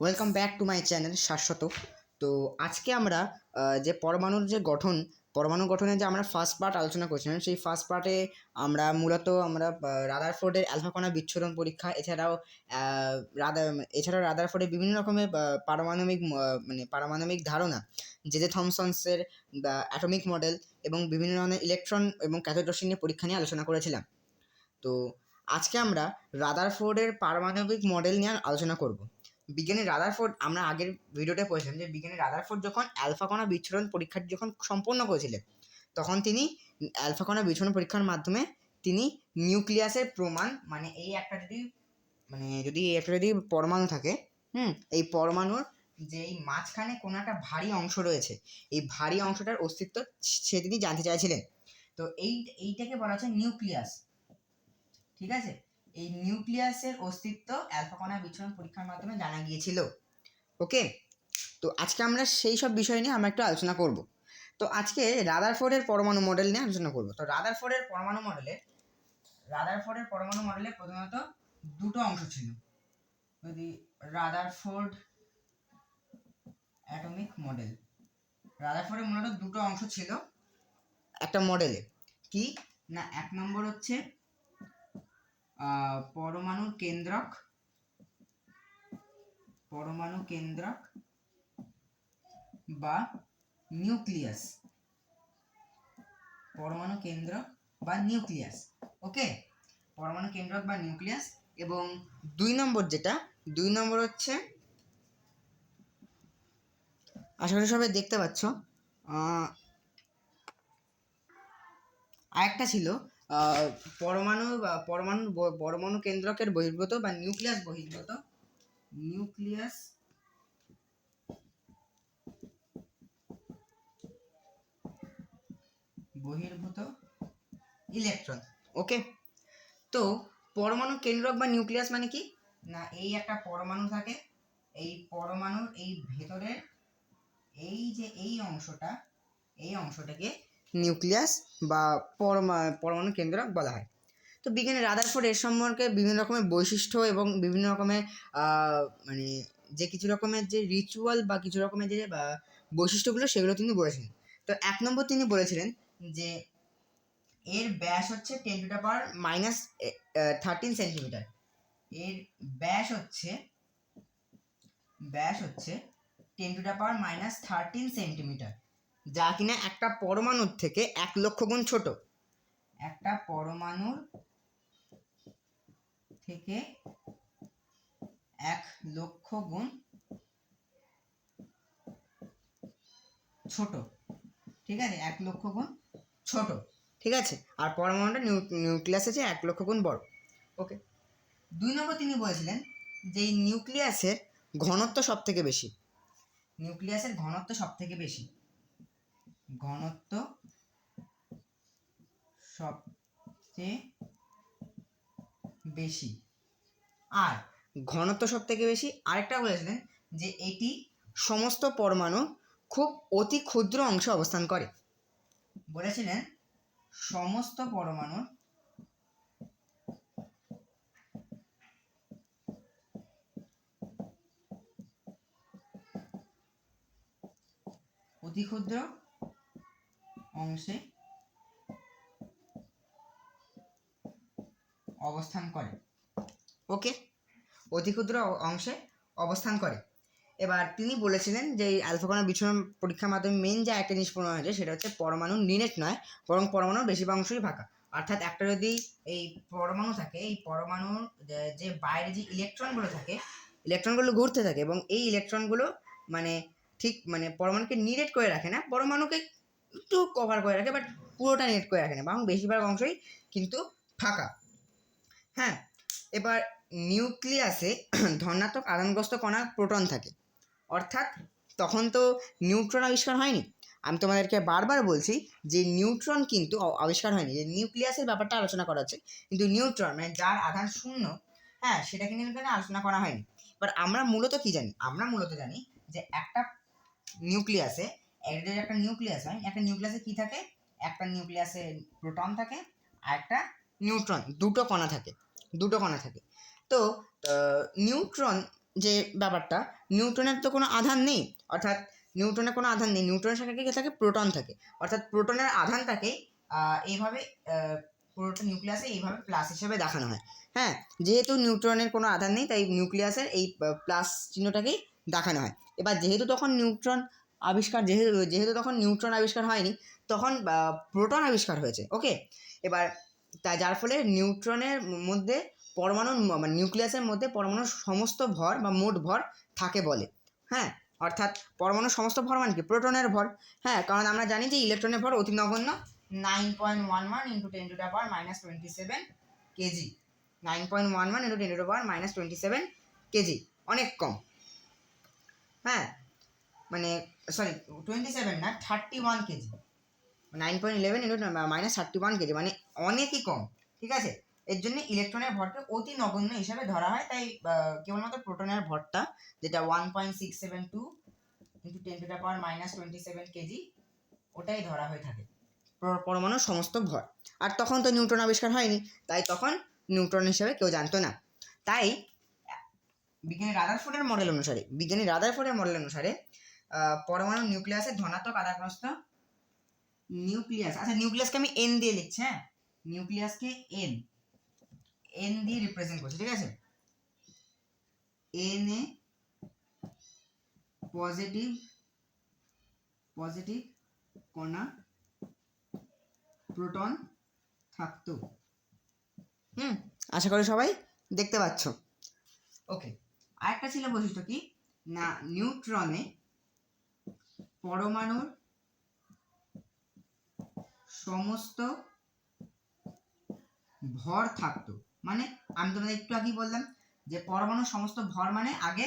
Welcome back to my channel Shashwata তো আজকে আমরা যে পরমাণুর যে গঠন, পরমাণু গঠনের যে আমরা ফার্স্ট পার্ট আলোচনা করছিলাম, সেই ফার্স্ট পার্টে আমরা মূলত আমরা রাদারফোর্ডের অ্যালফা কণা বিচ্ছুরণ পরীক্ষা, এছাড়াও রাদার এছাড়াও রাদারফোর্ডের বিভিন্ন রকমের পারমাণবিক মানে পারমাণবিক ধারণা, যে যে থমসন্সের অ্যাটমিক মডেল এবং বিভিন্ন ধরনের ইলেকট্রন এবং ক্যাথোড রশ্মি নিয়ে পরীক্ষা নিয়ে আলোচনা করেছিলাম। তো আজকে আমরা রাদারফোর্ডের পারমাণবিক মডেল নিয়ে আলোচনা করব। বিজ্ঞানী রাদারফোর্ড, আমরা আগের ভিডিওতে পড়েছিলাম যে বিজ্ঞানী রাদারফোর্ড যখন অ্যালফা কণা বিচ্ছুরণ পরীক্ষাটি যখন সম্পন্ন করেছিলেন, তখন তিনি অ্যালফা কণা বিচ্ছুরণ পরীক্ষার মাধ্যমে তিনি নিউক্লিয়াসের প্রমাণ মানে এই একটা যদি মানে যদি একটা যদি পরমাণু থাকে, হুম, এই পরমাণুর যে এই মাঝখানে কোনো একটা ভারী অংশ রয়েছে, এই ভারী অংশটার অস্তিত্ব সে তিনি জানতে চাইছিলেন। তো এই, এইটাকে বলা হচ্ছে নিউক্লিয়াস ঠিক আছে? এই নিউক্লিয়াসের অস্তিত্ব অ্যালফা কণা বিচ্ছুরণ পরীক্ষার মাধ্যমে জানা গিয়েছিল। ওকে তো আজকে আমরা সেই সব বিষয় নিয়ে আমরা একটু আলোচনা করব। তো আজকে রাদারফোর্ডের পরমাণু মডেল নিয়ে আলোচনা করব। তো রাদার রাদারফোর্ডের পরমাণু মডেলে রাদারফোর্ডের পরমাণু মডেলে প্রধানত দুটো অংশ ছিল। যদি রাদারফোর্ড অ্যাটমিক মডেল রাদার রাদারফোর্ডের মূলত দুটো অংশ ছিল। একটা মডেলে কি? না, এক নম্বর হচ্ছে আহ, পরমাণুর কেন্দ্রক পরমাণু কেন্দ্রক বা নিউক্লিয়াস পরমাণু কেন্দ্র বা নিউক্লিয়াস ওকে? পরমাণু কেন্দ্রক বা নিউক্লিয়াস এবং দুই নম্বর যেটা দুই নম্বর হচ্ছে আশা করি সবাই দেখতে পাচ্ছ আরেকটা ছিল পরমাণু বা পরমাণু পরমাণু কেন্দ্রকের বহির্ভূত বা নিউক্লিয়াস বহির্ভূত। নিউক্লিয়াস বহির্ভূত ইলেকট্রন। ওকে? তো পরমাণু কেন্দ্রক বা নিউক্লিয়াস মানে কি? না, এই একটা পরমাণু থাকে। এই পরমাণুর এই ভেতরের এই যে এই অংশটা, এই অংশটাকে নিউক্লিয়াস বা পরমা, পরমাণু কেন্দ্রক বলা হয়। তো বিজ্ঞানী রাদারফোর্ড এর সম্পর্কে বিভিন্ন রকমের বৈশিষ্ট্য এবং বিভিন্ন রকমের মানে যে কিছু রকমের যে রিচুয়াল বা কিছু রকমের যে বৈশিষ্ট্যগুলো সেগুলো তিনি বলেছিলেন তো এক নম্বর তিনি বলেছিলেন যে এর ব্যাস হচ্ছে ten to power minus thirteen centimetre এর ব্যাস হচ্ছে ব্যাস হচ্ছে ten to power minus thirteen centimetre যা কিনা একটা পরমাণুর থেকে এক লক্ষ গুণ ছোট। একটা পরমাণুর থেকে এক লক্ষ গুণ ছোট। ঠিক আছে? এক লক্ষ গুণ ছোট। ঠিক আছে? আর পরমাণুটা নিউক্লিয়াস আছে এক লক্ষ গুণ বড়। ওকে। দুই নম্বর তিনি বলেছিলেন যে নিউক্লিয়াসের ঘনত্ব সব থেকে বেশি। নিউক্লিয়াসের ঘনত্ব সব থেকে বেশি। ঘনত্ব সবচেয়ে বেশি। আর ঘনত্ব সব থেকে বেশি, আরেকটা বলেছিলেন যে এটি সমস্ত পরমাণু খুব অতি ক্ষুদ্র অংশে অবস্থান করে। বলেছিলেন সমস্ত পরমাণু অতি ক্ষুদ্র অংশে অবস্থান করে। ওকে? অতি ক্ষুদ্র অংশে অবস্থান করে। এবার তিনি বলেছিলেন যে, এই আলফা কণা বিচ্ছুরণ পরীক্ষার মাধ্যমে মেন যা একটা জিনিস প্রমাণ হয়েছে, সেটা হচ্ছে পরমাণু নিনেট নয়, বরং পরমাণুর বেশিরভাগ অংশই ফাঁকা। অর্থাৎ একটা যদি এই পরমাণু থাকে, এই পরমাণুর যে বাইরে যে ইলেকট্রনগুলো থাকে, ইলেকট্রনগুলো ঘুরতে থাকে এবং এই ইলেকট্রনগুলো মানে ঠিক মানে পরমাণুকে নিরেট করে রাখে না, পরমাণুকে একটু কভার করে রাখে বাট পুরোটা নেট করে রাখে না। বরং বেশিরভাগ অংশই কিন্তু ফাঁকা। হ্যাঁ এবার নিউক্লিয়াসে ধনাত্মক আদানগ্রস্ত কণা প্রোটন থাকে। অর্থাৎ তখন তো নিউট্রন আবিষ্কার হয়নি। আমি তোমাদেরকে বারবার বলছি যে নিউট্রন কিন্তু আবিষ্কার হয়নি। যে নিউক্লিয়াসের ব্যাপারটা আলোচনা করা হচ্ছে, কিন্তু নিউট্রন মানে যার আধান শূন্য হ্যাঁ সেটা কিন্তু এখানে আলোচনা করা হয়নি। এবার আমরা মূলত কি জানি? আমরা মূলত জানি যে একটা নিউক্লিয়াসে একটা একটা নিউক্লিয়াস হয়, একটা নিউক্লিয়াসে কি থাকে? একটা নিউক্লিয়াসে প্রোটন থাকে, আর একটা নিউট্রন, দুটো কণা থাকে, দুটো কণা থাকে। তো নিউট্রন যে ব্যাপারটা, নিউট্রনের তো কোনো আধান নেই, অর্থাৎ নিউট্রনের কোনো আধান নেই, নিউট্রনের সাথে কি থাকে? প্রোটন থাকে। অর্থাৎ প্রোটনের আধানটাকে এইভাবে প্রোটন নিউক্লিয়াসে এইভাবে প্লাস হিসেবে দেখানো হয়। হ্যাঁ যেহেতু নিউট্রনের কোনো আধান নেই, তাই নিউক্লিয়াসের এই প্লাস চিহ্নটাকেই দেখানো হয়। এবার যেহেতু তখন নিউট্রন আবিষ্কার যেহেতু যেহেতু তখন নিউট্রন আবিষ্কার হয়নি, তখন প্রোটন আবিষ্কার হয়েছে, ওকে? এবার, তা যার ফলে নিউট্রনের মধ্যে পরমাণুর ম- মানে নিউক্লিয়াসের মধ্যে পরমাণুর সমস্ত ভর বা মোট ভর থাকে বলে হ্যাঁ? অর্থাৎ পরমাণুর সমস্ত ভর মানে কি? প্রোটনের ভর হ্যাঁ? কারণ আমরা জানি যে ইলেকট্রনের ভর অতি নগণ্য, nine point one one into ten to power minus twenty seven kg, nine point one one into ten to power minus twenty seven kg, অনেক কম হ্যাঁ? মানে সরি টোয়েন্টি সেভেন না thirty one kg nine point eleven into minus thirty one kg মানে অনেকই কম, ঠিক আছে? এর জন্য ইলেকট্রনের ভরকে অতি নগণ্য হিসাবে ধরা হয়, তাই কেবলমাত্র প্রোটনের ভরটা, যেটা one point six seven two into ten to power minus twenty seven kg ওটাই ধরা হয়ে থাকে। পরমাণুর সমস্ত ভর। আর তখন তো নিউট্রন আবিষ্কার হয়নি, তাই তখন নিউট্রন হিসেবে কেউ জানতো না। তাই, বিজ্ঞানী রাদারফোর্ডের মডেল অনুসারে, বিজ্ঞানী রাদারফোর্ডের মডেল অনুসারে পরমাণু নিউক্লিয়াসের ধনাত্মক আধানগ্রস্ত নিউক্লিয়াস আচ্ছা নিউক্লিয়াসকে আমি এন দিয়ে লিখছি হ্যাঁ? নিউক্লিয়াসকে এন এন দিয়ে রিপ্রেজেন্ট করছি, ঠিক আছে? এন এ পজিটিভ পজিটিভ কণা প্রোটন থাকতো। হুম, আশা করি সবাই দেখতে পাচ্ছ। ওকে আরেকটা ছিল বৈশিষ্ট্য কি? না নিউট্রনে পরমাণুর সমস্ত ভর থাকতো। মানে আমি তোমাদের একটু আগেই বললাম যে পরমাণুর সমস্ত ভর মানে আগে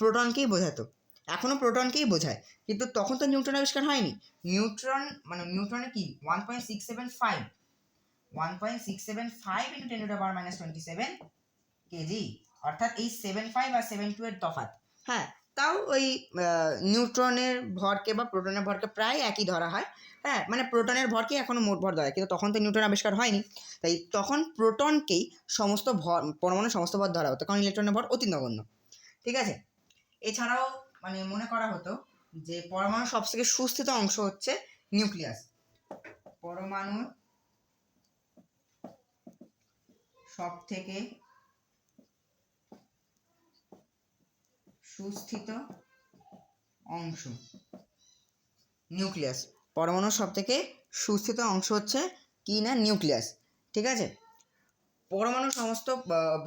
প্রোটনকেই বোঝাতো। এখনও প্রোটনকেই বোঝায়। কিন্তু তখন তো নিউট্রন আবিষ্কার হয়নি। নিউট্রন মানে নিউট্রনে কি? One point six seven five one point six seven five into ten to power minus twenty seven kg অর্থাৎ এই সেভেন ফাইভ আর সেভেন টু এর তফাৎ। হ্যাঁ তাও ওই নিউট্রনের ভরকে বা প্রোটনের ভরকে প্রায় একই ধরা হয়। হ্যাঁ মানে প্রোটনের ভরকে এখনও মোট ভর ধরা হয়, কিন্তু তখন তো নিউট্রন আবিষ্কার হয়নি। তাই তখন প্রোটনকেই সমস্ত ভর পরমাণুর সমস্ত ভর ধরা হতো, কারণ ইলেকট্রনের ভর অতি নগণ্য। ঠিক আছে? এছাড়াও মানে মনে করা হতো যে পরমাণুর সবথেকে সুস্থিত অংশ হচ্ছে নিউক্লিয়াস। পরমাণুর সব থেকে সুস্থিত অংশ। নিউক্লিয়াস। পরমাণুর সব থেকে সুস্থিত অংশ হচ্ছে কি না? নিউক্লিয়াস। ঠিক আছে? পরমাণুর সমস্ত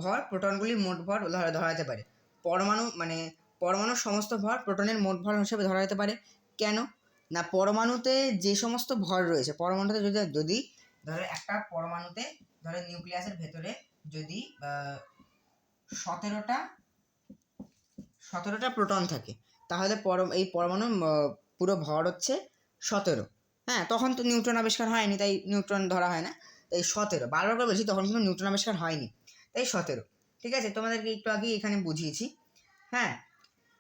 ভর প্রোটনগুলির মোট ভর ধরা যেতে পারে। পরমাণু মানে পরমাণুর সমস্ত ভর প্রোটনের মোট ভর হিসেবে ধরা যেতে পারে। কেন? না, পরমাণুতে যে সমস্ত ভর রয়েছে, পরমাণুতে যদি যদি ধরো একটা পরমাণুতে, ধরো নিউক্লিয়াসের ভেতরে যদি সতেরোটা সতেরোটা প্রোটন থাকে। তাহলে পরম, এই পরমাণু পুরো ভর হচ্ছে সতেরো। হ্যাঁ তখন তো নিউট্রন আবিষ্কার হয়নি, তাই নিউট্রন ধরা হয় না। তাই সতেরো, বারবার করে বলছি, তখন কিন্তু নিউট্রন আবিষ্কার হয়নি। তাই সতেরো, ঠিক আছে? তোমাদেরকে একটু আগেই এখানে বুঝিয়েছি। হ্যাঁ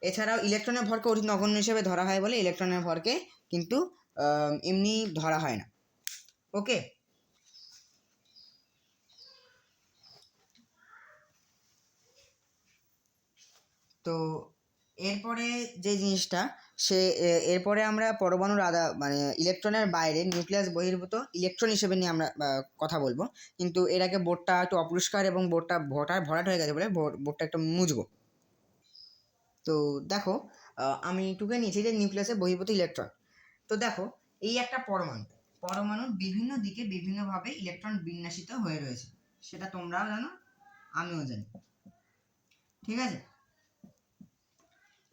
এছাড়াও ইলেকট্রনের ভরকে অতি নগণ্য হিসেবে ধরা হয় বলে ইলেকট্রনের ভরকে কিন্তু এমনি ধরা হয় না। ওকে? তো এরপরে যে জিনিসটা, সে এরপরে আমরা পরমাণুর আদা মানে ইলেকট্রনের বাইরে নিউক্লিয়াস বহির্ভূত ইলেকট্রন হিসেবে নিয়ে আমরা কথা বলব। কিন্তু এর আগে বোর্ডটা একটু অপরিষ্কার এবং বোর্ডটা ভটার ভরাট হয়ে গেছে বলে বোর্ডটা একটু মুছবো তো দেখো আমি টুকে নিয়েছি যে নিউক্লিয়াসের বহির্ভূত ইলেকট্রন। তো দেখো, এই একটা পরমাণু, পরমাণুর বিভিন্ন দিকে বিভিন্নভাবে ইলেকট্রন বিন্যাসিত হয়ে রয়েছে। সেটা তোমরাও জানো, আমিও জানি। ঠিক আছে?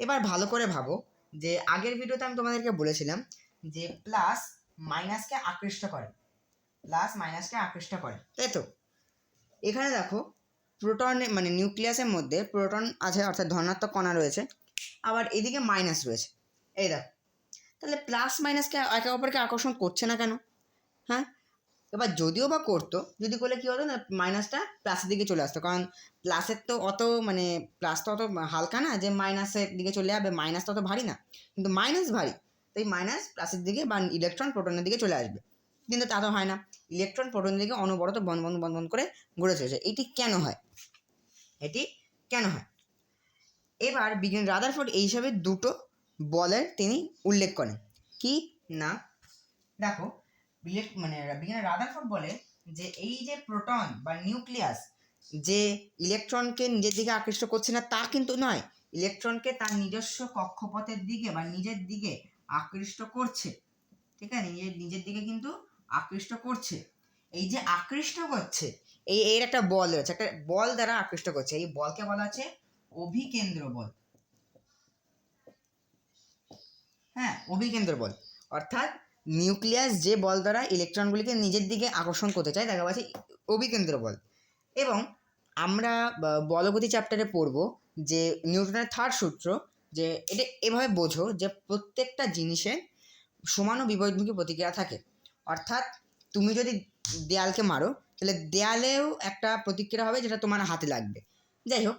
এবার ভালো করে ভাবো যে আগের ভিডিওতে আমি তোমাদেরকে বলেছিলাম যে প্লাস মাইনাসকে আকৃষ্ট করে। প্লাস মাইনাসকে আকৃষ্ট করে, তাই তো? এখানে দেখো প্রোটন মানে নিউক্লিয়াসের মধ্যে প্রোটন আছে, অর্থাৎ ধনাত্মক কণা রয়েছে। আবার এদিকে মাইনাস রয়েছে। এই দেখো, তাহলে প্লাস মাইনাসকে একে অপরকে আকর্ষণ করছে না কেন? হ্যাঁ? এবার যদিও বা করতো, যদি করলে কী হতো না মাইনাসটা প্লাসের দিকে চলে আসতো। কারণ প্লাসের তো অত মানে প্লাস তো অত হালকা না যে মাইনাসের দিকে চলে যাবে মাইনাস তো অত ভারী না। কিন্তু মাইনাস ভারী, তাই মাইনাস প্লাসের দিকে বা ইলেকট্রন প্রোটনের দিকে চলে আসবে। কিন্তু তা তো হয় না। ইলেকট্রন প্রোটনের দিকে অনবরত বন্ধ বন্ধ বন্ধ বন্ধ করে ঘুরে চলেছে। এটি কেন হয়? এটি কেন হয়? এবার বিজ্ঞানী রাদারফোর্ড এই হিসাবে দুটো বলের তিনি উল্লেখ করেন। কি? না। দেখো মানে বিজ্ঞানী রাদারফোর্ড বলে যে এই যে প্রোটন বা নিউক্লিয়াস যে ইলেকট্রনকে নিজের দিকে আকৃষ্ট করছে না, তা কিন্তু নয়। ইলেকট্রনকে তার নিজস্ব কক্ষপথের দিকে বা নিজের দিকে আকৃষ্ট করছে। ঠিক আছে? নিজের নিজের দিকে কিন্তু আকৃষ্ট করছে। এই যে আকৃষ্ট করছে, এই, এর একটা বল রয়েছে। একটা বল দ্বারা আকৃষ্ট করছে। এই বলকে বলা আছে অভিকেন্দ্র বল হ্যাঁ অভিকেন্দ্র বল অর্থাৎ নিউক্লিয়াস যে বল দ্বারা ইলেকট্রনগুলিকে নিজের দিকে আকর্ষণ করতে চায়, তাকে বলা আছে অভিকেন্দ্র বল। এবং আমরা বলগতি চ্যাপ্টারে পড়ব যে নিউটনের থার্ড সূত্র, যে এটা এভাবে বোঝো যে প্রত্যেকটা জিনিসের সমান ও বিপরীতমুখী প্রতিক্রিয়া থাকে। অর্থাৎ তুমি যদি দেয়ালকে মারো, তাহলে দেয়ালেও একটা প্রতিক্রিয়া হবে যেটা তোমার হাতে লাগবে। যাই হোক,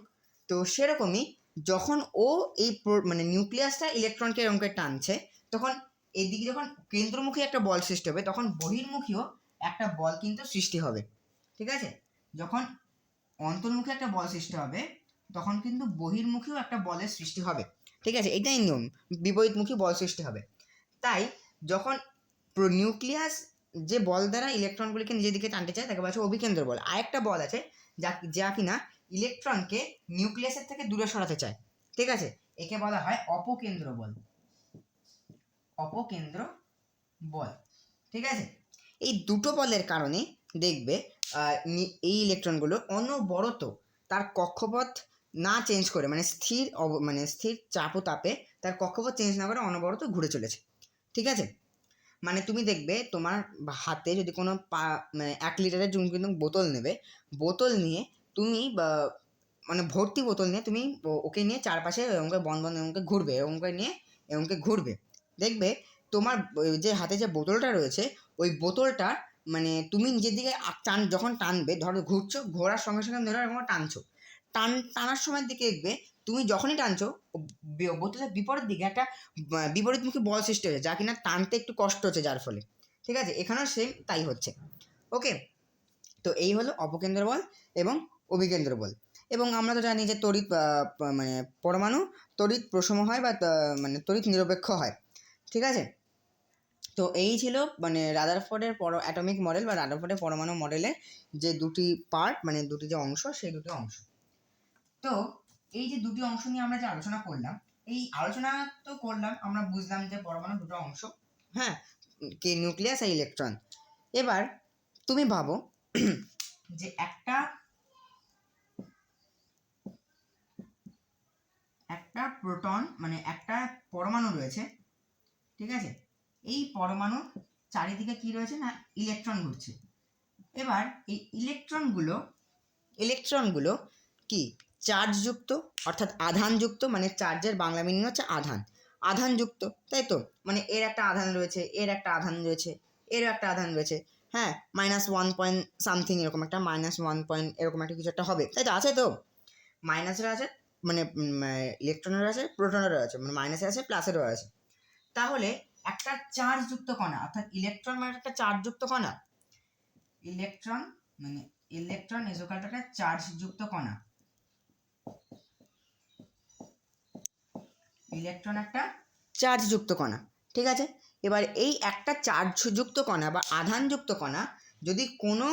তো সেরকমই যখন ও এই মানে নিউক্লিয়াসটা ইলেকট্রনকে এরকম টানছে, তখন এদিকে যখন কেন্দ্রমুখী একটা বল সৃষ্টি হবে, তখন বহির্মুখীও একটা বল কিন্তু সৃষ্টি হবে। ঠিক আছে? যখন অন্তর্মুখী একটা বল সৃষ্টি হবে, তখন কিন্তু বহির্মুখীও একটা বলের সৃষ্টি হবে। ঠিক আছে? এটাই নিয়ম। বিপরীতমুখী বল সৃষ্টি হবে। তাই যখন নিউক্লিয়াস যে বল দ্বারা ইলেকট্রনগুলিকে নিজের দিকে টানতে চায়, তাকে বলা হচ্ছে অভিকেন্দ্র বল। আরেকটা বল আছে যা যা কিনা ইলেকট্রনকে নিউক্লিয়াসের থেকে দূরে সরাতে চায়। ঠিক আছে? একে বলা হয় অপকেন্দ্র বল। অপকেন্দ্র বল, ঠিক আছে? এই দুটো বলের কারণে দেখবে এই ইলেকট্রনগুলো অনবরত তার কক্ষপথ না চেঞ্জ করে মানে স্থির অব- মানে স্থির চাপ তাপে তার কক্ষপথ চেঞ্জ না করে অনবরত ঘুরে চলেছে, ঠিক আছে? মানে তুমি দেখবে তোমার হাতে যদি কোনো পা মানে এক লিটারের জন্য কিন্তু বোতল নেবে, বোতল নিয়ে তুমি মানে ভর্তি বোতল নিয়ে তুমি ওকে নিয়ে চারপাশে এরকম বন বন এরকম ঘুরবে, এরকম নিয়ে এরকম ঘুরবে। দেখবে তোমার যে হাতে যে বোতলটা রয়েছে, ওই বোতলটা মানে তুমি নিজের দিকে টান, যখন টানবে, ধরো ঘুরছো, ঘোরার সঙ্গে সঙ্গে ধরো এরকম টানছো, টান, টানার সময় দিকে দেখবে তুমি যখনই টানছো বোতলের বিপরীত দিকে একটা বিপরীতমুখী বল সৃষ্টি হয়েছে, যা কিনা টানতে একটু কষ্ট হচ্ছে যার ফলে, ঠিক আছে? এখানেও সেম তাই হচ্ছে ওকে তো এই হলো অপকেন্দ্র বল এবং অভিকেন্দ্র বল, এবং আমরা তো জানি যে তড়িৎ মানে পরমাণু তড়িৎ প্রসম হয় বা মানে তড়িৎ নিরপেক্ষ হয়। ঠিক আছে? তো এই ছিল মানে রাদারফোর্ডের পর অ্যাটমিক মডেল বা রাদারফোর্ডের পরমাণু মডেলের যে দুটি পার্ট মানে দুটি যে অংশ, সেই দুটি অংশ। তো এই যে দুটি অংশ নিয়ে আমরা যে আলোচনা করলাম, এই আলোচনা তো করলাম, আমরা বুঝলাম যে পরমাণু দুটো অংশ হ্যাঁ কি নিউক্লিয়াস আর ইলেকট্রন এবার তুমি ভাবো যে একটা একটা প্রোটন মানে একটা পরমাণু রয়েছে ঠিক আছে? এই পরমাণু চারিদিকে কি রয়েছে না ইলেকট্রন ঘুরছে। এবার এই ইলেকট্রনগুলো ইলেকট্রনগুলো কি? চার্জযুক্ত অর্থাৎ আধানযুক্ত মানে চার্জের বাংলা মিনিং হচ্ছে আধান। আধানযুক্ত তাই তো? মানে এর একটা আধান রয়েছে, এর একটা আধান রয়েছে, এরও একটা আধান রয়েছে। হ্যাঁ মাইনাস ওয়ান পয়েন্ট সামথিং এরকম একটা মাইনাস ওয়ান পয়েন্ট এরকম একটা কিছু একটা হবে। তাই তো? আছে তো? মাইনাসের আছে মানে ইলেকট্রনেরও আছে প্রোটনেরও আছে মানে মাইনাসের আছে প্লাসেরও আছে। তাহলে একটা চার্জযুক্ত কণা, অর্থাৎ ইলেকট্রন মানে একটা চার্জযুক্ত কণা। ইলেকট্রন মানে ইলেকট্রন ইজোকাল একটা চার্জযুক্ত কণা। ইলেকট্রন একটা চার্জযুক্ত কণা, ঠিক আছে? এবার এই একটা চার্জযুক্ত কণা বা আধানযুক্ত কণা যদি কোনো,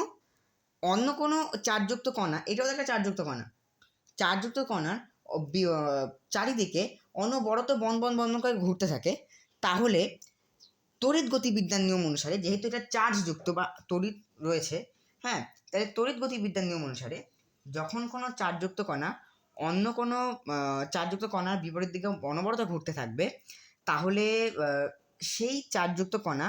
অন্য কোনো চার্জযুক্ত কণা, এটাও একটা চার্জযুক্ত কণা। চার্জযুক্ত কণার চারিদিকে অনবরত বন বন বন করে ঘুরতে থাকে। তাহলে তড়িৎ গতিবিদ্যার নিয়ম অনুসারে, যেহেতু এটা চার্জযুক্ত বা তড়িৎ রয়েছে হ্যাঁ তাহলে তড়িৎ গতিবিদ্যার নিয়ম অনুসারে যখন কোনো চার্জযুক্ত কণা অন্য কোনো চার্জযুক্ত কণার বিপরীত দিকে অনবরত ঘুরতে থাকবে, তাহলে সেই চার্জযুক্ত কণা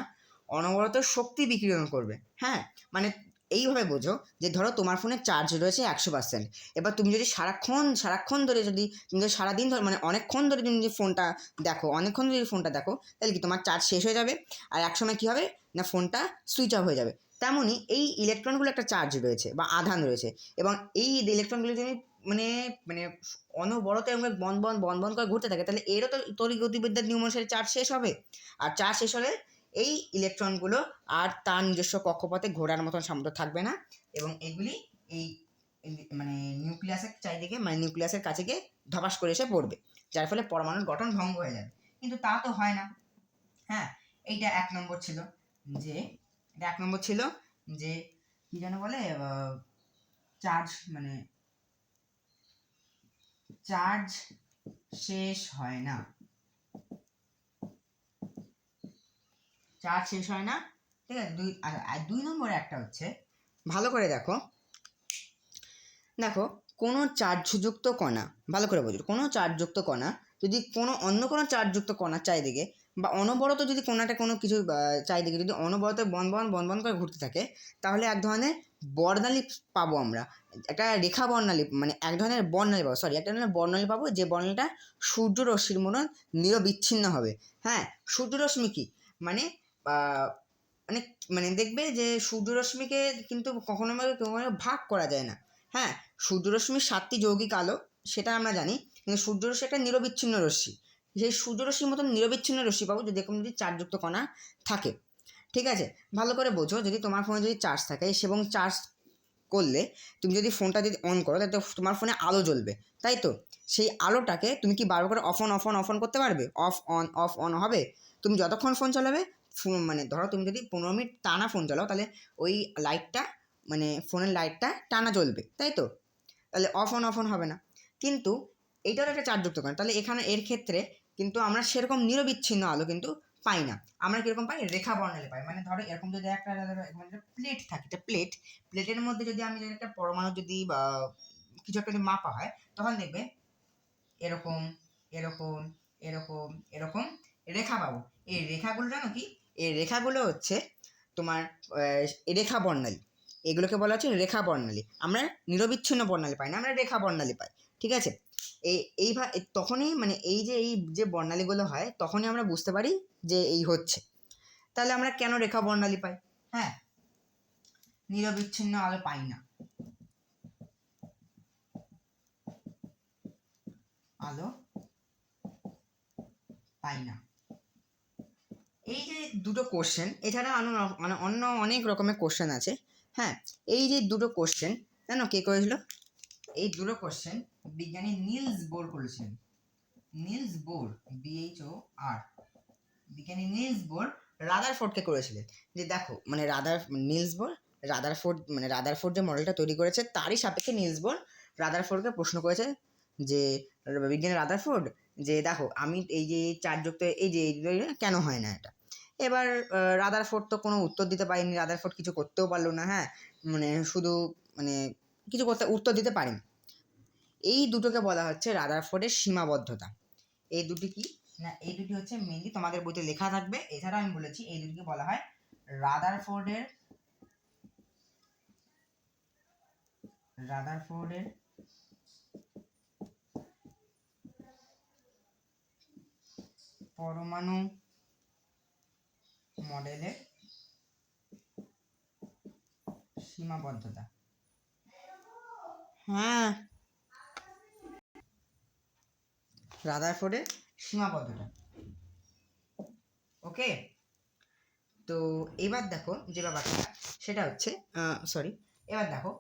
অনবরত শক্তি বিকিরণ করবে হ্যাঁ মানে এইভাবে বোঝো যে ধরো তোমার ফোনে চার্জ রয়েছে একশো পার্সেন্ট এবার তুমি যদি সারাক্ষণ সারাক্ষণ ধরে যদি তুমি যদি সারাদিন ধরে মানে অনেকক্ষণ ধরে তুমি যদি ফোনটা দেখো, অনেকক্ষণ ধরে যদি ফোনটা দেখো, তাহলে কি তোমার চার্জ শেষ হয়ে যাবে? আর একসময় কী হবে? না ফোনটা সুইচ অফ হয়ে যাবে। তেমনই এই ইলেকট্রনগুলো একটা চার্জ রয়েছে বা আধান রয়েছে। এবং এই ইলেকট্রনগুলো যদি মানে মানে অনবরত করে বন বন বন বন করে ঘুরতে থাকে, তাহলে এরও তো তরি গতিবিদ্যার নিয়ম অনুসারে চার্জ শেষ হবে। আর চার্জ শেষ হলে এই ইলেকট্রনগুলো আর তার নিজস্ব কক্ষপথে ঘোরার মতন সামর্থ্য থাকবে না এবং এগুলি এই মানে নিউক্লিয়াসের চারিদিকে মানে নিউক্লিয়াসের কাছে গিয়ে ধপাস করে এসে পড়বে, যার ফলে পরমাণুর গঠন ভঙ্গ হয়ে যাবে। কিন্তু তা তো হয় না। হ্যাঁ এইটা এক নম্বর ছিল যে, এটা এক নম্বর ছিল যে, কি যেন বলে চার্জ মানে চার্জ শেষ হয় না। চার্জ শেষ হয় না, ঠিক আছে? দুই, আর দুই নম্বরে একটা হচ্ছে, ভালো করে দেখো। দেখো, কোনো চার্জযুক্ত কণা, ভালো করে বোঝো, কোনো চার্জযুক্ত কণা যদি কোনো, অন্য কোনো চার্জযুক্ত কণা চারিদিকে বা অনবরত যদি কোনোটা কোনো কিছু চারিদিকে যদি অনবরত বন বন বন বন করে ঘুরতে থাকে, তাহলে এক ধরনের বর্ণালী পাবো আমরা। একটা রেখা বর্ণালী মানে এক ধরনের বর্ণালী পাবো সরি একটা ধরনের বর্ণালী পাবো যে বর্ণালীটা সূর্য রশ্মির মতন নিরবিচ্ছিন্ন হবে। হ্যাঁ সূর্য রশ্মি কি? মানে আহ, মানে মানে দেখবে যে সূর্যরশ্মিকে কিন্তু কখনো কখনো ভাগ করা যায় না। হ্যাঁ সূর্যরশ্মির সাতটি যৌগিক আলো সেটা আমরা জানি কিন্তু সূর্যরশ্মি একটা নিরবিচ্ছিন্ন রশ্মি। সেই সূর্যরশ্মির মতন নিরবিচ্ছিন্ন রশ্মি পাবো যদি এরকম যদি চার্জযুক্ত কণা থাকে। ঠিক আছে? ভালো করে বোঝো যদি তোমার ফোনে যদি চার্জ থাকে এবং চার্জ করলে তুমি যদি ফোনটা যদি অন করো তাহলে তোমার ফোনে আলো জ্বলবে। তাই তো? সেই আলোটাকে তুমি কি বারবার করে off on off on off on করতে পারবে? অফ অন অফ অন হবে? তুমি যতক্ষণ ফোন চালাবে মানে ধরো তুমি যদি পনেরো মিনিট টানা ফোন চালাও, তাহলে ওই লাইটটা মানে ফোনের লাইটটা টানা জ্বলবে তাই তো? তাহলে অফ অন অফ অন হবে না। কিন্তু এইটাও একটা চার্জযুক্ত কারণ তাহলে এখানে এর ক্ষেত্রে কিন্তু আমরা সেরকম নিরবিচ্ছিন্ন আলো কিন্তু পাই না। আমরা কীরকম পাই? রেখা বর্ণালে পাই। মানে ধরো এরকম যদি একটা প্লেট থাকে, একটা প্লেট প্লেটের মধ্যে যদি আমি একটা পরমাণু যদি, বা কিছু একটা যদি মাপা হয়, তখন দেখবে এরকম এরকম এরকম এরকম রেখা পাবো। এই রেখাগুলো জানো কি? এই রেখাগুলো হচ্ছে তোমার রেখা বর্ণালী। এগুলোকে বলা হচ্ছে রেখা বর্ণালী। আমরা নিরবিচ্ছিন্ন বর্ণালী পাই না, আমরা রেখা বর্ণালী পাই, ঠিক আছে? এই এইভাবে তখনই মানে এই যে এই যে বর্ণালীগুলো হয়, তখনই আমরা বুঝতে পারি যে এই হচ্ছে। তাহলে আমরা কেন রেখা বর্ণালী পাই? হ্যাঁ? নিরবিচ্ছিন্ন আলো পাই না। আলো পাই না। এই যে দুটো কোশ্চেন এছাড়া অন্য মানে অন্য অনেক রকমের কোশ্চেন আছে। হ্যাঁ এই যে দুটো কোশ্চেন জানো কে করেছিল? এই দুটো কোশ্চেন বিজ্ঞানী নিলস বোর করেছিলেন Niels Bohr B H O বিজ্ঞানী নিলস বোর রাদার ফোর্ডকে করেছিলেন। যে দেখো মানে রাদার, নিলস বোর রাদার ফোর্ড মানে রাদার ফোর্ড যে মডেলটা তৈরি করেছে, তারই সাপেক্ষে নিলস বোর রাদার ফোর্ডকে প্রশ্ন করেছে যে, বিজ্ঞানী রাদার ফোর্ড যে দেখো, আমি এই যে চারযুক্ত এই যে কেন হয় না এটা? এবার রাদার ফোর্ড তো কোনো উত্তর দিতে পারেনি রাদার ফোর্ড কিছু করতেও পারল না হ্যাঁ? মানে শুধু মানে কিছু করতে, উত্তর দিতে পারেনি। এই দুটোকে বলা হচ্ছে রাদার ফোর্ডের সীমাবদ্ধতা। এই দুটি কি? না, এই দুটি হচ্ছে মেনলি তোমাদের বইতে লেখা থাকবে। এছাড়া আমি বলেছি, এই দুটিকে বলা হয় রাদার ফোর্ডের রাদার ফোর্ডের পরমাণু মডেলের সীমাবদ্ধতা। হ্যাঁ। রাদারফোর্ডের সীমাবদ্ধতা। ওকে? তো এবার দেখো যে ব্যাপারটা সেটা হচ্ছে সরি এবার দেখো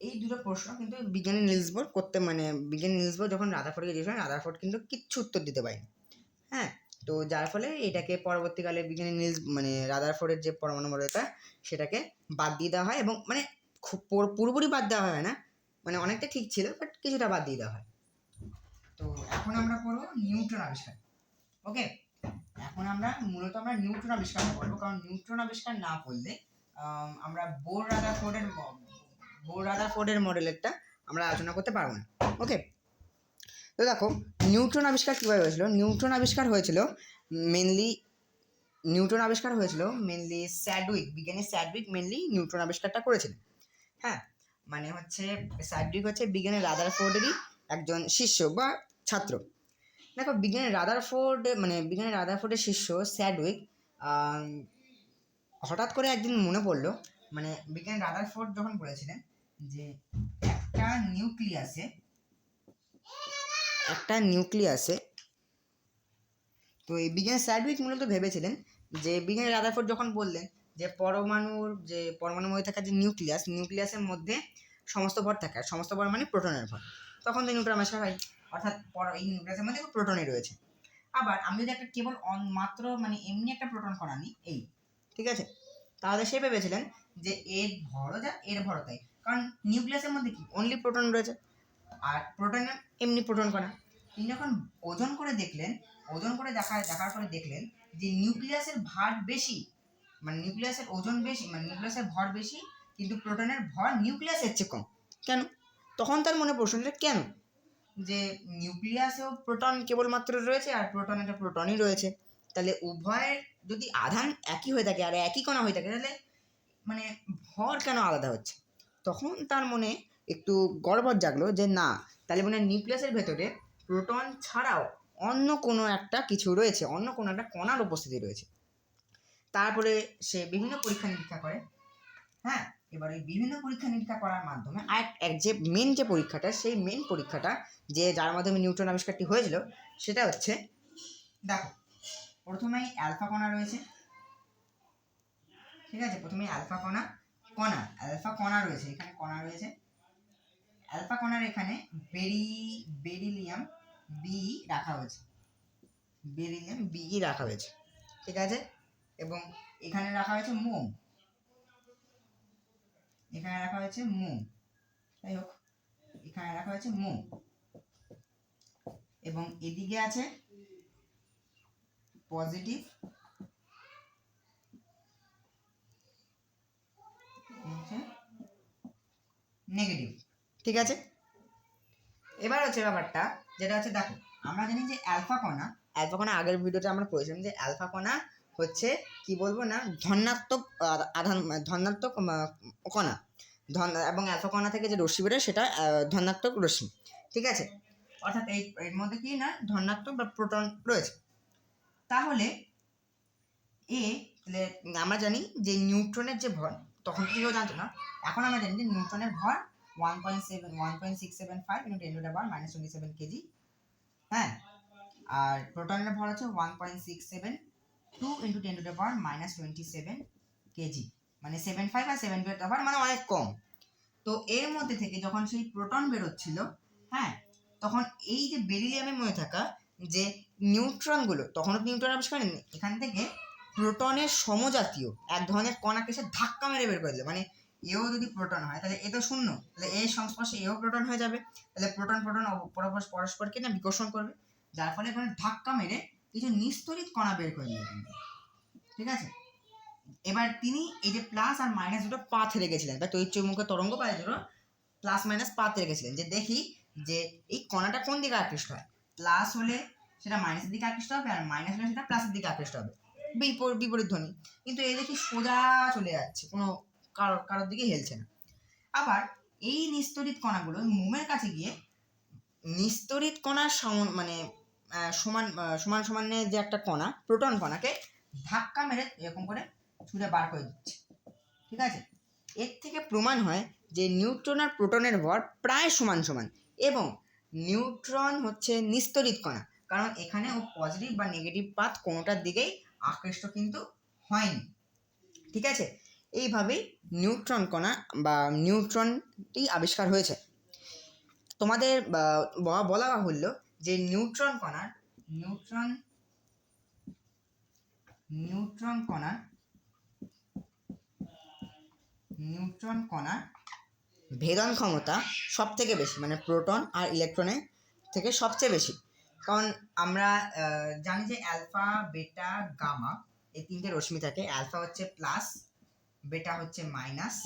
এই দুটো প্রশ্ন কিন্তু বিজ্ঞানী নিলসবোর করতে মানে বিজ্ঞানী নিলসবোর যখন রাদারফোর্ডকে দিয়েছিলেন রাদারফোর্ড কিন্তু কিচ্ছু উত্তর দিতে পারেনি। হ্যাঁ? তো যার ফলে এটাকে পরবর্তীকালে বিজ্ঞানী নিলস মানে রাদারফোর্ডের যে পরমাণু মডেলটা সেটাকে বাদ দিয়ে দেওয়া হয় এবং মানে খুব পুরোপুরি বাদ দেওয়া হয় না। মানে অনেকটা ঠিক ছিল বাট কিছুটা বাদ দিয়ে দেওয়া হয়। তো এখন আমরা পড়ব নিউট্রন আবিষ্কার। ওকে? এখন আমরা মূলত আমরা নিউট্রন আবিষ্কার পড়ব কারণ নিউট্রন আবিষ্কার না আম, আমরা বোর রাদার ফোর্ডের বোর রাদার ফোর্ডের মডেলেরটা আমরা আলোচনা করতে পারব না। ওকে? তো দেখো নিউটন আবিষ্কার কীভাবে হয়েছিল? নিউটন আবিষ্কার হয়েছিল মেনলি নিউটন আবিষ্কার হয়েছিল মেনলি স্যাডউইক বিজ্ঞানী স্যাডউইক মেনলি নিউটন আবিষ্কারটা করেছিলেন। হ্যাঁ মানে হচ্ছে স্যাডউইক হচ্ছে বিজ্ঞানী রাদার ফোর্ডেরই একজন শিষ্য বা ছাত্র। দেখো, বিজ্ঞানী রাদার ফোর্ড মানে বিজ্ঞানী রাদার ফোর্ডের শিষ্য স্যাডউইক হঠাৎ করে একদিন মনে পড়ল মানে বিজ্ঞানী রাদার ফোর্ড যখন বলেছিলেন যে একটা নিউক্লিয়াসে একটা নিউক্লিয়াসে তো এই বিজ্ঞানী স্যাডউইক মূলত ভেবেছিলেন যে বিজ্ঞানী রাদারফোর্ড যখন বললেন যে, পরমাণুর যে, পরমাণুর মধ্যে থাকা যে নিউক্লিয়াস নিউক্লিয়াসের মধ্যে সমস্ত ভর থাকে, আর সমস্ত ভর মানে প্রোটনের ভর। তখন তো নিউট্রন আবিষ্কার হয় অর্থাৎ এই নিউক্লিয়াসের মধ্যে প্রোটনই রয়েছে। আবার আমি যদি একটা কেবল অন, মাত্র মানে এমনি একটা প্রোটন কণা নিই এই, ঠিক আছে? তাহলে সে ভেবেছিলেন যে, এর ভরও যা, এর ভরও তাই। কারণ নিউক্লিয়াসের মধ্যে কি? অনলি প্রোটন রয়েছে। আর প্রোটনের এমনি প্রোটন কণা তিনি যখন ওজন করে দেখলেন ওজন করে দেখা দেখার পরে দেখলেন যে নিউক্লিয়াসের ভার বেশি মানে নিউক্লিয়াসের ওজন বেশি মানে নিউক্লিয়াসের ভর বেশি কিন্তু প্রোটনের ভর নিউক্লিয়াসের চেয়ে কম। কেন? তখন তার মনে প্রশ্নটা কেন? যে নিউক্লিয়াসেও প্রোটন কেবলমাত্র রয়েছে আর প্রোটনের প্রোটনই রয়েছে। তাহলে উভয়ের যদি আধান একই হয়ে থাকে আর একই কণা হয়ে থাকে তাহলে মানে ভর কেন আলাদা হচ্ছে? তখন তার মনে একটু গড়বড় জাগলো যে না, তাহলে মানে নিউক্লিয়াসের ভেতরে প্রোটন ছাড়াও অন্য কোনো একটা কিছু রয়েছে, অন্য কোনো একটা কণার উপস্থিতি রয়েছে। তারপরে সে বিভিন্ন পরীক্ষা নিরীক্ষা করে হ্যাঁ? এবার ওই বিভিন্ন পরীক্ষা নিরীক্ষা করার মাধ্যমে আর এক যে মেন যে পরীক্ষাটা, সেই মেন পরীক্ষাটা যে যার মাধ্যমে নিউট্রন আবিষ্কারটি হয়েছিল, সেটা হচ্ছে, দেখো, প্রথমেই অ্যালফা কণা রয়েছে। ঠিক আছে? প্রথমেই অ্যালফা কণা কণা অ্যালফা কণা রয়েছে, এখানে কণা রয়েছে। অ্যালফা কণার এখানে বেরি বেরিলিয়াম বি রাখা হয়েছে। বেরিলিয়াম বি রাখা হয়েছে। ঠিক আছে? এবং এখানে রাখা হয়েছে মোম। এখানে রাখা হয়েছে মোম। যাই হোক, এখানে রাখা হয়েছে মোম। এবং এদিকে আছে পজিটিভ নেগেটিভ ঠিক আছে? এবার হচ্ছে ব্যাপারটা যেটা হচ্ছে দেখো আমরা জানি যে অ্যালফা কণা অ্যালফা কণা আগের ভিডিওতে আমরা পড়েছিলাম যে অ্যালফা কণা হচ্ছে কি বলব না ধনাত্মক আহ, আধান ধনাত্মক কণা। ধন এবং অ্যালফা কণা থেকে যে রশ্মি বেরোয় সেটা ধনাত্মক রশ্মি। ঠিক আছে? অর্থাৎ এই এর মধ্যে কি না ধনাত্মক বা প্রোটন রয়েছে। তাহলে এ আমরা জানি যে নিউট্রনের যে ভর তখন তো কেউ জানতো না এখন আমরা জানি যে নিউটনের ভর one point seven one point six seven five into seven kg হ্যাঁ? আর প্রোটনের ভর হচ্ছে one point six seven two into ten to the minus twenty seven kg মানে সেভেন ফাইভ আর সেভেন টু পাওয়ার মানে অনেক কম। তো এর মধ্যে থেকে যখন সেই প্রোটন বেরোচ্ছিল হ্যাঁ তখন এই যে বেরিলিয়ামের মধ্যে থাকা যে নিউট্রনগুলো তখনও নিউট্রন আবিষ্কার এখান থেকে প্রোটনের সমজাতীয় এক ধরনের কণাকে সে ধাক্কা মেরে বের করে দিল। মানে এও যদি প্রোটন হয়, তাহলে এ তো শূন্য। তাহলে এর সংস্পর্শে এও প্রোটন হয়ে যাবে। তাহলে প্রোটন প্রোটন পরস্পর পরস্পরকে না বিকর্ষণ করবে। যার ফলে এখানে ধাক্কা মেরে কিছু নিস্তরিত কণা বের করে দিল ঠিক আছে? এবার তিনি এই যে প্লাস আর মাইনাস দুটো পাথ রেখেছিলেন বা তৈরি তরঙ্গ পায় দুটো প্লাস মাইনাস পাথ রেখেছিলেন যে দেখি যে এই কণাটা কোন দিকে আকৃষ্ট হয়? প্লাস হলে সেটা মাইনাসের দিকে আকৃষ্ট হবে আর মাইনাস হলে সেটা প্লাসের দিকে আকৃষ্ট হবে। বিপরীত ধ্বনি। কিন্তু এই দেখি সোজা চলে যাচ্ছে, কোনো কারও, কারোর দিকে হেলছে না। আবার এই নিস্তরিত কণাগুলো মোমের কাছে গিয়ে নিস্তরিত কণার মানে সমান সমান সমানে যে একটা কণা, প্রোটন কণাকে ধাক্কা মেরে এরকম করে ছুঁড়ে বার করে দিচ্ছে। ঠিক আছে? এর থেকে প্রমাণ হয় যে নিউট্রন আর প্রোটনের ভর প্রায় সমান সমান এবং নিউট্রন হচ্ছে নিস্তরিত কণা। কারণ এখানে ও পজিটিভ বা নেগেটিভ পাথ কোনোটার দিকেই আকৃষ্ট কিন্তু হয়নি। ঠিক আছে? এইভাবেই নিউট্রন কণা বা নিউট্রনটি আবিষ্কার হয়েছে। তোমাদের বলা বাহুল্য যে নিউট্রন কণার নিউট্রন নিউট্রন কণার নিউট্রন কণার ভেদন ক্ষমতা সব থেকে বেশি মানে প্রোটন আর ইলেকট্রনের থেকে সবচেয়ে বেশি। কারণ আমরা জানি যে অ্যালফা বেটা গামা এই তিনটে রশ্মি থাকে। অ্যালফা হচ্ছে প্লাস বেটা হচ্ছে মাইনাস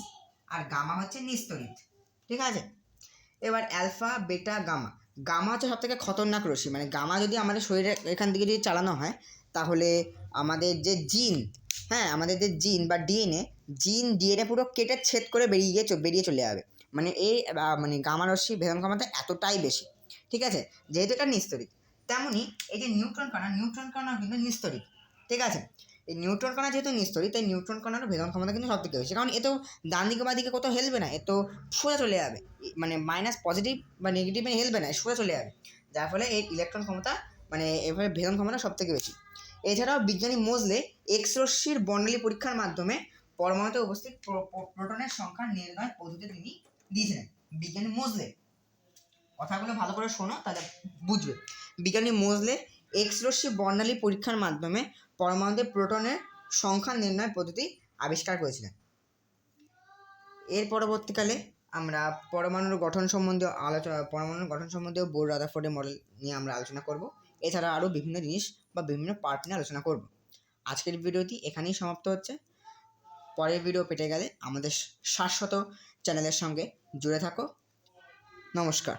আর গামা হচ্ছে নিস্তরিত, ঠিক আছে? এবার অ্যালফা বেটা গামা গামা হচ্ছে সব থেকে খতরনাক রশ্মি মানে গামা যদি আমাদের শরীরে এখান থেকে যদি চালানো হয়, তাহলে আমাদের যে জিন হ্যাঁ আমাদের যে জিন বা ডিএনএ জিন ডিএনএ পুরো কেটে ছেদ করে বেরিয়ে চ- বেরিয়ে চলে যাবে। মানে এই মানে গামা রশ্মি ভেদন ক্ষমতা এতটাই বেশি, ঠিক আছে? যেহেতু এটা নিস্তরিত তেমনই এই যে নিউট্রন কণা নিউট্রন কণা কিন্তু নিস্তরিত, ঠিক আছে? এই নিউট্রন কণা যেহেতু নিস্তরিত তাই নিউট্রন কণার ভেদন ক্ষমতা কিন্তু সব থেকে বেশি। কারণ এ তো ডান দিকে বা দিকে কোথাও হেলবে না, এ তো সোজা চলে যাবে। মানে মাইনাস পজিটিভ বা নেগেটিভে হেলবে না সোজা চলে যাবে। যার ফলে এই ইলেকট্রন ক্ষমতা মানে এভাবে ভেদন ক্ষমতা সব থেকে বেশি। এছাড়াও বিজ্ঞানী মোজলে এক্স রশ্মির বর্ণালী পরীক্ষার মাধ্যমে পরমাণুতে উপস্থিত প্রো- প্রো- প্রোটনের সংখ্যা নির্ণয় পদ্ধতি তিনি দিয়েছিলেন, বিজ্ঞানী মোজলে কথাগুলো ভালো করে শোনো, তাহলে বুঝবে। বিজ্ঞানী মোজলে এক্স রশ্মি বর্ণালী পরীক্ষার মাধ্যমে পরমাণুতে প্রোটনের সংখ্যা নির্ণয় পদ্ধতি আবিষ্কার করেছিলেন। এর পরবর্তীকালে আমরা পরমাণুর গঠন সম্বন্ধীয় আলোচনা পরমাণুর গঠন সম্বন্ধীয় বোর রাদারফোর্ডের মডেল নিয়ে আমরা আলোচনা করব। এছাড়া আরও বিভিন্ন জিনিস বা বিভিন্ন পার্ট নিয়ে আলোচনা করব। আজকের ভিডিওটি এখানেই সমাপ্ত হচ্ছে। পরের ভিডিও পেতে গেলে আমাদের শাশ্বত চ্যানেলের সঙ্গে জুড়ে থাকো। নমস্কার।